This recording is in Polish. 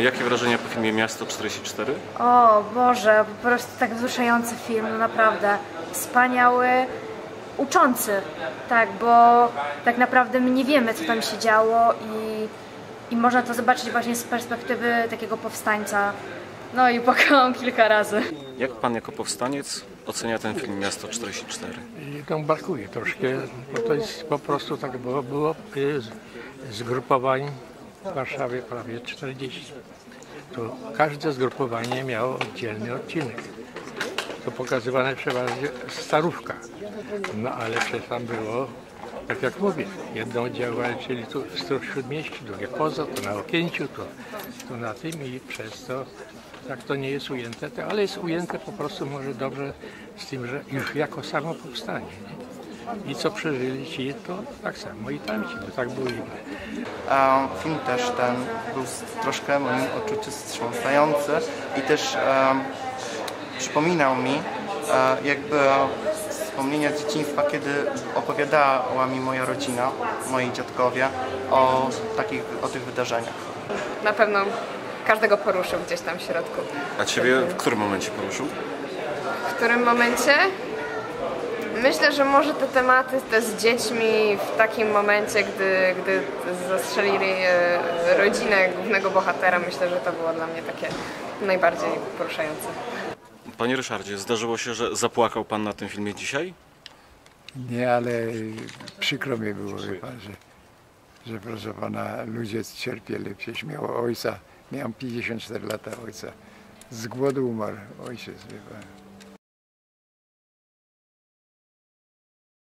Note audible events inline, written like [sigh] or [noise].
Jakie wrażenia po filmie Miasto 44? O Boże, po prostu tak wzruszający film, no naprawdę. Wspaniały, uczący, tak, bo tak naprawdę my nie wiemy, co tam się działo i, i można to zobaczyć właśnie z perspektywy takiego powstańca. No i płakałam [laughs] kilka razy. Jak pan jako powstaniec ocenia ten film Miasto 44? I tam brakuje troszkę, bo to jest po prostu tak było, było zgrupowań w Warszawie prawie 40. To każde zgrupowanie miało oddzielny odcinek. To pokazywane przeważnie starówka. No ale przecież tam było, tak jak mówię, jedno oddziaływanie, czyli tu w Śródmieściu, drugie poza, to na Okęciu, to, to na tym i przez to tak to nie jest ujęte, ale jest ujęte po prostu może dobrze z tym, że już jako samo powstanie. Nie? I co przeżyli ci, to tak samo i tamci, bo tak było inne. E, Film też ten był troszkę w moim odczuciu wstrząsający i też e, przypominał mi e, jakby wspomnienia z dzieciństwa, kiedy opowiadała mi moja rodzina, moi dziadkowie o takich, o tych wydarzeniach. na pewno każdego poruszył gdzieś tam w środku. A ciebie w którym momencie poruszył? W którym momencie? Myślę, że może te tematy te z dziećmi w takim momencie, gdy, gdy zastrzelili e, rodzinę głównego bohatera, myślę, że to było dla mnie takie najbardziej poruszające. Panie Ryszardzie, zdarzyło się, że zapłakał pan na tym filmie dzisiaj? Nie, ale przykro mi było, wie pan, że, że proszę pana, ludzie cierpieli. Przecież miał ojca, miałem 54 lata ojca. Z głodu umarł ojciec, wie pan.